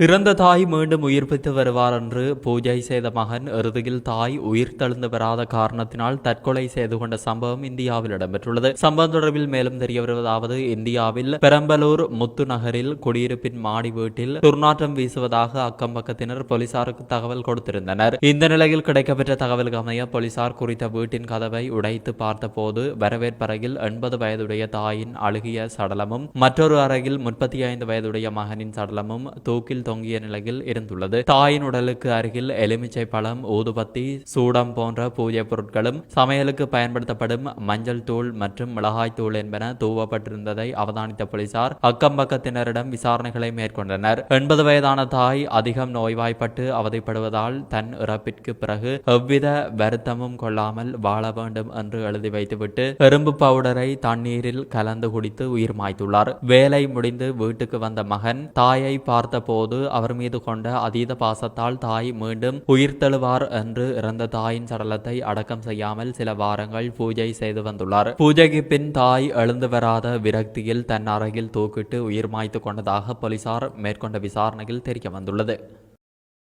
இறந்த தாய் மீண்டும் உயிர்ப்பித்து வருவார் என்று பூஜை செய்த மகன் இறுதியில் தாய் உயிர் தழுந்து வராத காரணத்தினால் தற்கொலை செய்து கொண்ட சம்பவம் இந்தியாவில் இடம்பெற்றுள்ளது. சம்பவம் தொடர்பில் மேலும் தெரிய வருவதாவது இந்தியாவில் பெரம்பலூர் முத்து நகரில் குடியிருப்பின் மாடி வீட்டில் துர்நாற்றம் வீசுவதாக அக்கம் பக்கத்தினர் போலீசாருக்கு தகவல் கொடுத்திருந்தனர். இந்த நிலையில் கிடைக்கப்பெற்ற தகவலுக்கு அமைய போலீசார் குறித்த வீட்டின் கதவை உடைத்து பார்த்தபோது வரவேற்பறையில் எண்பது வயதுடைய தாயின் அழுகிய சடலமும் மற்றொரு அறையில் முப்பத்தி ஐந்து வயதுடைய மகனின் சடலமும் தூக்கில் தொங்கிய நிலையில் இருந்துள்ளது. தாயின் உடலுக்கு அருகில் எலுமிச்சை பழம் ஊதுபத்தி சூடம் போன்ற பூஜை பொருட்களும் சமையலுக்கு பயன்படுத்தப்படும் மஞ்சள் தூள் மற்றும் மிளகாய் தூள் என்பன தூவப்பட்டிருந்ததை அவதானித்த போலீசார் அக்கம் பக்கத்தினரிடம் விசாரணைகளை மேற்கொண்டனர். எண்பது வயதான தாய் அதிகம் நோய்வாய்ப்பட்டு அவதிப்படுவதால் தன் இறப்பிற்கு பிறகு எவ்வித வருத்தமும் கொள்ளாமல் வாழ வேண்டும் என்று எழுதி வைத்துவிட்டு எறும்பு பவுடரை தண்ணீரில் கலந்து குடித்து உயிர் மாய்த்துள்ளார். வேலை முடிந்து வீட்டுக்கு வந்த மகன் தாயை பார்த்தபோது அவர் மீது கொண்ட அதீத பாசத்தால் தாய் மீண்டும் உயிர் தழுவார் என்று இறந்த தாயின் சடலத்தை அடக்கம் செய்யாமல் சில வாரங்கள் பூஜை செய்து வந்துள்ளார். பூஜைக்கு பின் தாய் எழுந்து வராத விரக்தியில் தன் அறையில் தூக்கிட்டு உயிர் மாய்த்து கொண்டதாக போலீசார் மேற்கொண்ட விசாரணையில் தெரிய வந்துள்ளது.